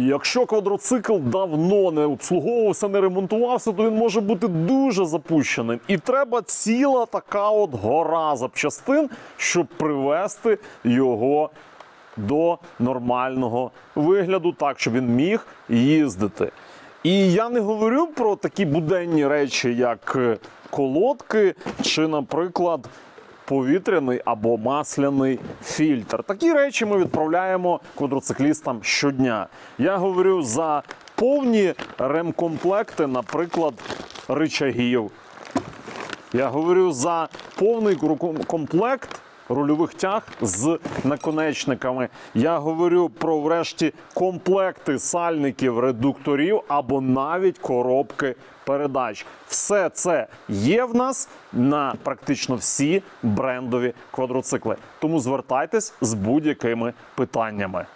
Якщо квадроцикл давно не обслуговувався, не ремонтувався, то він може бути дуже запущеним. І треба ціла така от гора запчастин, щоб привести його до нормального вигляду, так щоб він міг їздити. І я не говорю про такі буденні речі, як е, колодки чи, наприклад, повітряний або масляний фільтр. Такі речі ми відправляємо квадроциклістам щодня. Я говорю за повні ремкомплекти, наприклад, ричагів. Я говорю за повний комплект рульових тяг з наконечниками. Я говорю про врешті комплекти сальників, редукторів або навіть коробки передач. Все це є в нас на практично всі брендові квадроцикли. Тому звертайтесь з будь-якими питаннями.